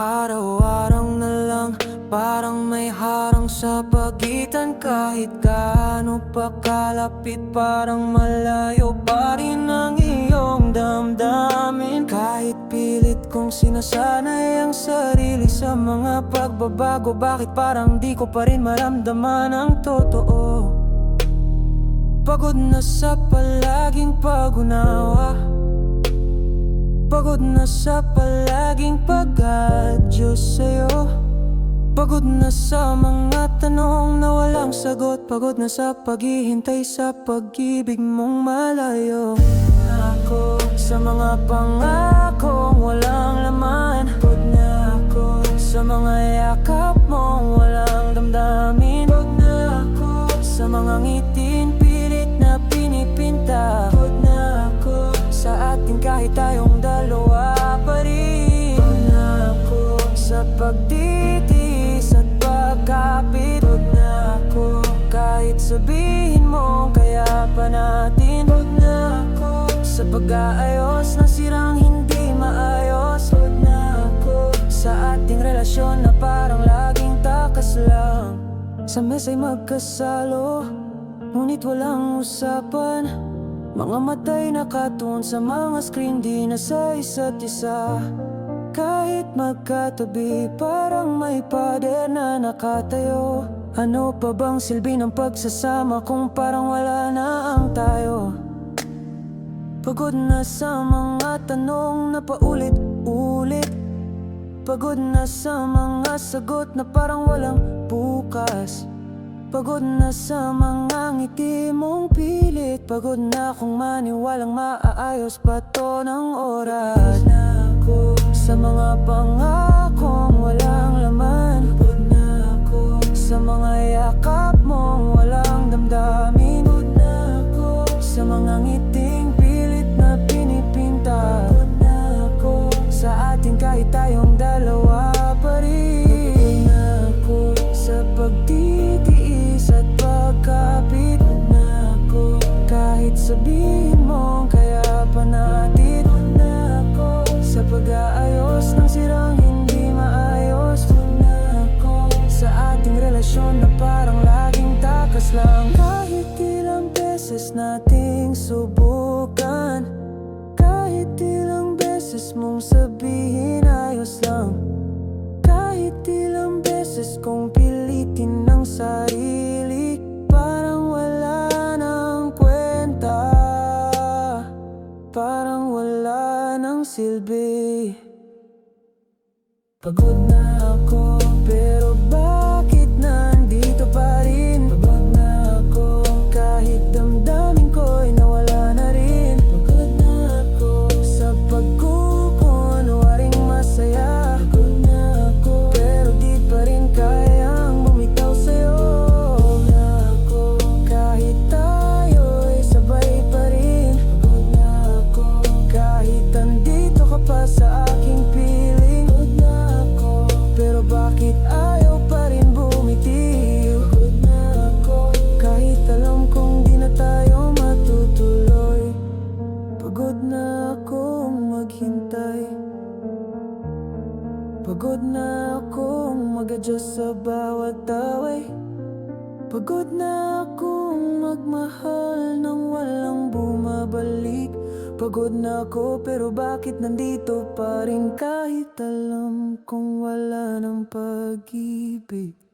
Araw-araw na lang Parang may harang sa pagitan. Kahit kaano pa kalapit Parang malayo pa rin ang iyong damdamin. Kahit pilit kong sinasanay ang sarili Sa mga pagbabago Bakit parang di ko pa rin maramdaman ang totoo? Pagod na sa palaging pag-unawa. Pagod na sa palaging pag-alala Pagod na sa mga tanong na walang sagot. Pagod na sa paghihintay sa pag-ibig mong malayo. Ako sa mga pangakong walang laman. Pagod na ako sa mga yakap mong walang damdamin. Pagod na ako sa mga ngitin pilit na pinipinta. Pagod na ako sa ating kahit tayong dalawa pa rin. Pagod na ako sa pagtitiis sa pag-aayos ng sirang hindi maayos. Pagod na ako sa ating relasyon na parang laging takas lang. Sa mesa'y magkasalo Ngunit walang usapan. Mga matay nakatuon sa mga screen Di na sa isa't isa. Kahit magkatabi Parang may pader na nakatayo. Ano pa bang silbi ng pagsasama Kung parang wala na ang tayo Pagod na sa mga tanong na paulit-ulit. Pagod na sa mga sagot na parang walang bukas. Pagod na sa mga ngiti mong pilit. Pagod na kung maniwalang maaayos pa to ng oras. Na ako sa mga pangakong walang laman. Pagod na ako sa mga yakap mong walang damdamin. Pagod na ako sa mga ngiting pinipinta mong sabihin ayos lang. Kahit ilang beses kong pilitin ng sarili Parang wala nang kwenta. Parang wala nang silbi. Pagod na ako Pagod na akong maghintay. Pagod na akong mag-adjust sa bawat away. Pagod na akong magmahal nang walang bumabalik. Pagod na ako pero bakit nandito pa rin kahit alam kong wala ng pag-ibig